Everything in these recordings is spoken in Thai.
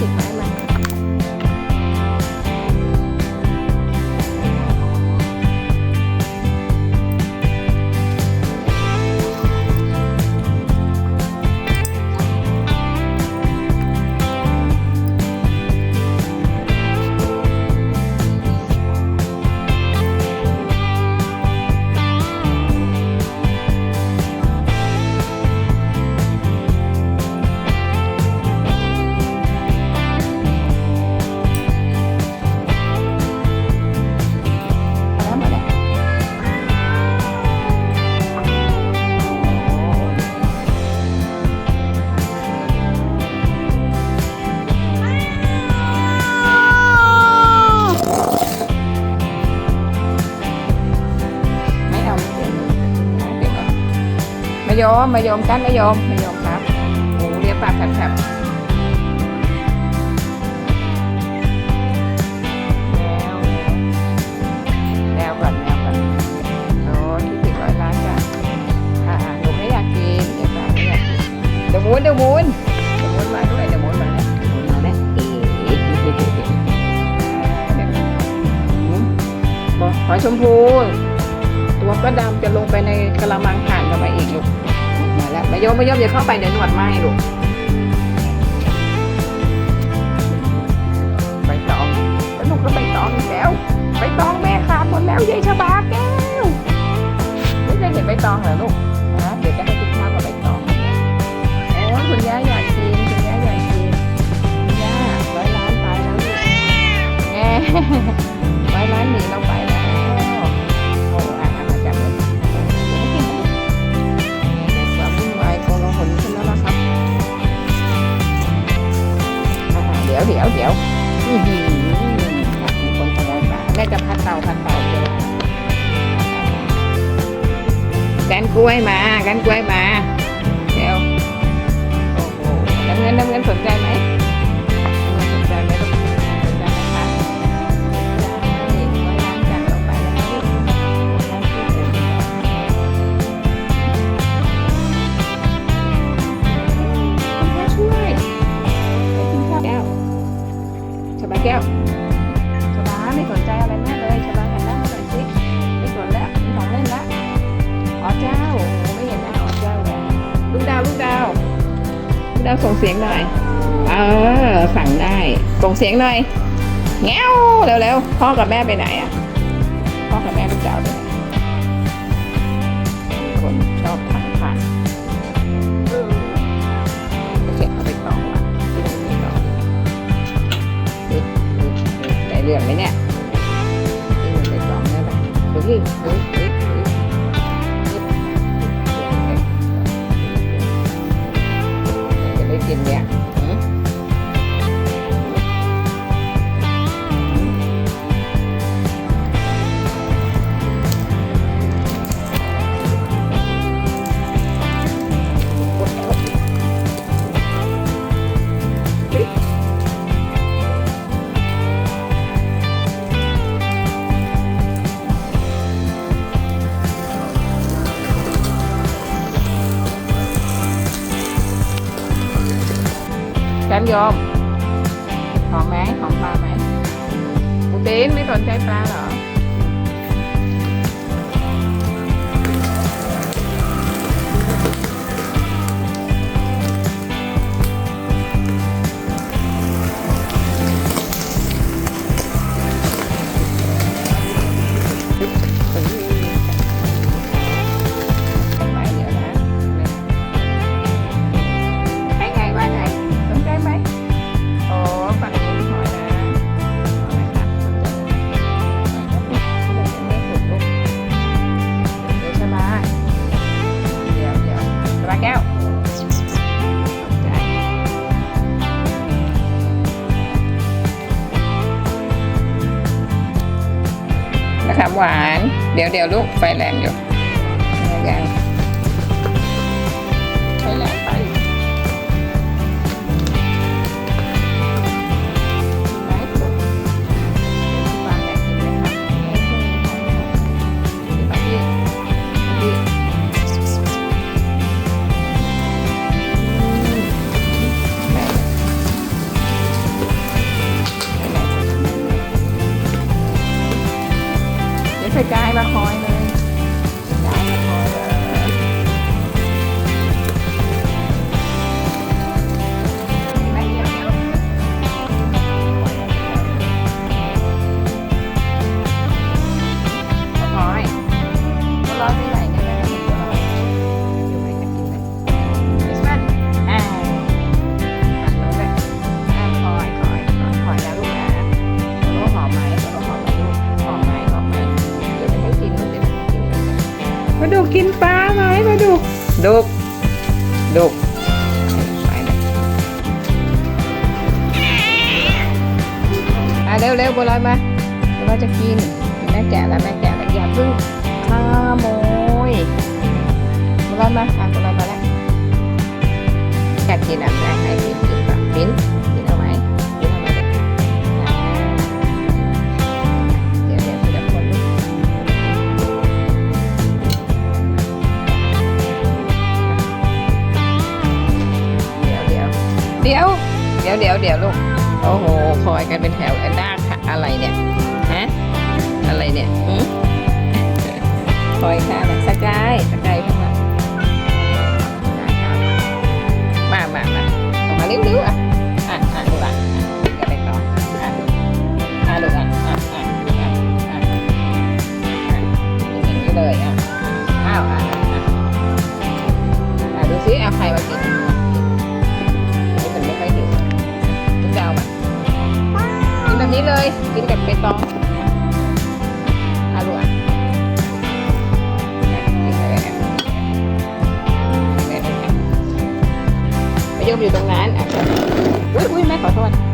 อ้ยเยอมมายอมกันมายอมมายอมครับโอ้เรียกปากแผลบๆแมวแมวก่อนแมวก่อนโอ้ที่ติดหลายล้านจังหนูไม่อยากกินเดี๋ยวมูนเดี๋ยวมูนเดี๋ยวหมุนเดี๋ยวหมุนมาด้วยเดี๋ยวหมุนมาแล้วหมุนมาแล้วเอ๊ะเดี๋ยวหมุนบอกขอชมพู ตัวก็ดำจะลงไปในกระมังถ่านเข้าไปอีกลูก มาแล้วไมายอมไมายมอย่าเข้าไปเดี๋ยวหนวดไหมลูกใบตองสนุกก็ใบตองอีกแล้วใบตองแม่ขาดหมดแล้วยายชะบาแก้วไม่เคยเห็นใบตองเหรอลูกนะเดี๋ยวจะให้กินข้าวกับใบตองโอ้คุณย่าอยากกินคุณย่าอยากกินคุณย่าร้อยล้านไปแล้วลูกแเดี๋ยวเดี๋ยวเดี๋ยวอื้อหือมีคนขโมยปลาแม่จะพัดเตาพัดเตาเดี๋ยวกันกล้วยมากันกล้วยมาเดี๋ยวโอ้โหน้ำเงินน้ำเงินสนใจไหม สียงหน่อย เออ สั่งได้ส่งเสียงหน่อยแง้วเร็วๆพ่อกับแม่ไปไหนอะ พ่อกับแม่ลูกดาวไปไหนคนชอบทางผ่านเก็บเอาไปต่อว่ะได้เรื่องไหมเนี่ยนี่มันไปต่อได้ไหมดูดิ ดูดู โยอมของไหมของปลาไหมปูตีนไม่สนใจปลาเหรอ ดี๋ยวเดี๋ยวลูกไฟแรงอยู่ สกายมาคอยเลย จะกิน แม่แกะแล้วแม่แกะแล้วอย่าเพิ่งขโมยบัวลอยมาอะบัวลอยมาแล้วอยากกินอะแม่ให้กินกินก่อนกินกินเอาไหมกินเอาไหมเดี๋ยวเดี๋ยวเดี๋ยวคนลูกเดี๋ยวเดี๋ยวเดี๋ยวเดี๋ยวเดี๋ยวลูกโอ้โหคอยกันเป็นแถวแอนด้าค่ะอะไรเนี่ย ฮะ อะไรเนี่ยหืมคอยค่ะนะสกายสกายข้างหลังมามามาออกมาเร็วๆอะอะอะลูอะอะกันไปต่ออะอะลูอะอะอะอะอะอะอย่างนี้เลยอะอ้าวอะอะอะอะดูซิเอาใครมากินนี่มันไม่ค่อยหิวกินดาวมากินแบบนี้เลยกินกับใบตอง ยอุ้ยแ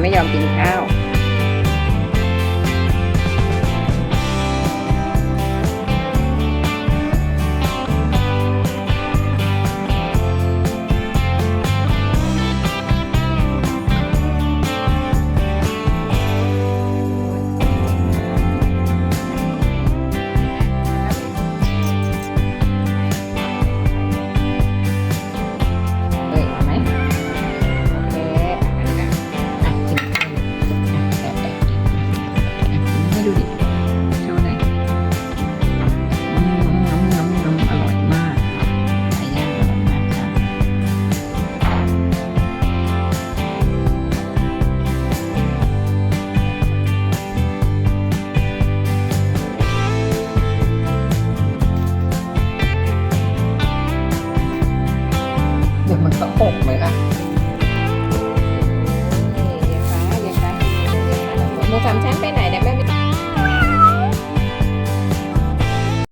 ไม่ยอมกินข้าว